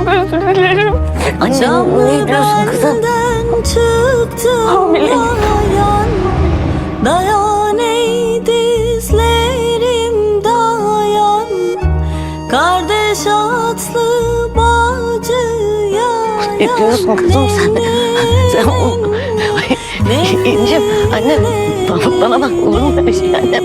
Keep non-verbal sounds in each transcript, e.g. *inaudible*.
özür dilerim. Anne ne diyorsun kızım? Hamileyim. Dayan ey dizlerim dayan Kardeş atlı bacı yayan Ne diyorsun kızım sen? *laughs* Sen o... İncim annem bana, bak olur mu öyle şey annem?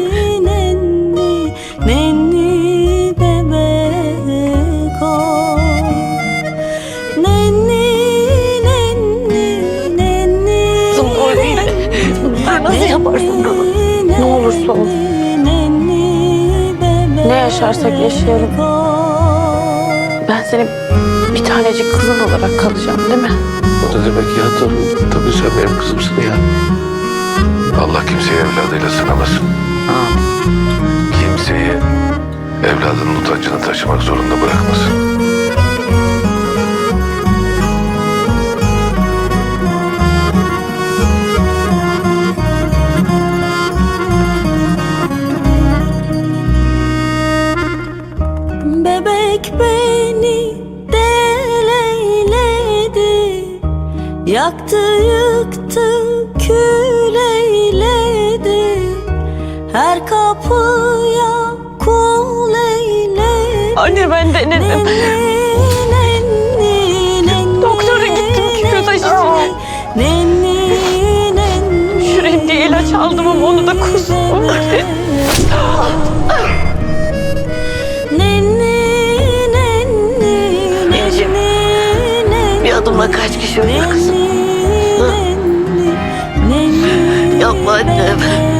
Yaparsın bunu? Ne olursa olsun. Ne yaşarsak yaşayalım. Ben senin bir tanecik kızın olarak kalacağım değil mi? O ne demek ya? Tabii, tabii sen benim kızımsın ya. Allah kimseyi evladıyla sınamasın. Kimseyi evladının utancını taşımak zorunda bırakmasın. Bebek beni deleyledi Yaktı yıktı kül eyledi Her kapıya kul eyledi Anne ben denedim. Nenni, nenni, Bir adımla kaç kişi ölüyor kızım? Yapma annem.